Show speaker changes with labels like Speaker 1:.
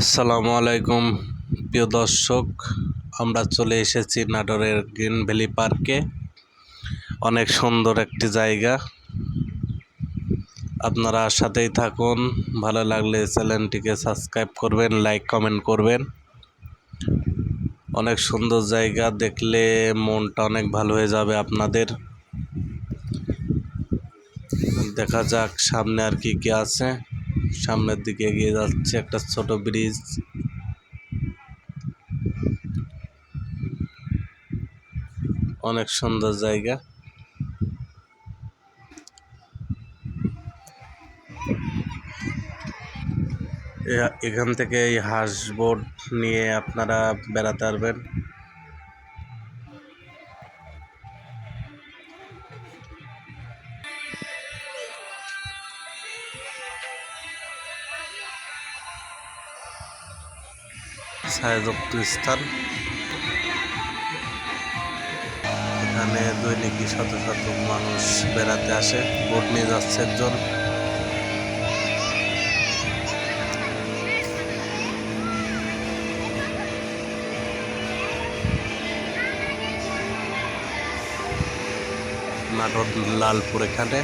Speaker 1: আসসালামু আলাইকুম, প্রিয় দর্শক। আমরা চলে এসেছি নাটোরের গ্রিন ভ্যালি পার্কে। অনেক সুন্দর একটি জায়গা। আপনারা সাথেই থাকুন। ভালো লাগলে চ্যানেলটিকে সাবস্ক্রাইব করবেন, লাইক, কমেন্ট করবেন। অনেক সুন্দর জায়গা দেখলে মনটা অনেক ভালো হয়ে যাবে আপনাদের। দেখা যাক সামনে আর কি কি আছে। সামনের দিকে এগিয়ে যাচ্ছে একটা ছোট ব্রিজ। অনেক সুন্দর জায়গা। এখান থেকে এই হাঁস নিয়ে আপনারা বেড়াতে পারবেন। ছায়াযুক্ত স্থান এখানে দৈনিকই শত শত মানুষ বেড়াতে আসে বোট নিয়ে যাচ্ছে একজন। নাটোর লালপুর এখানে।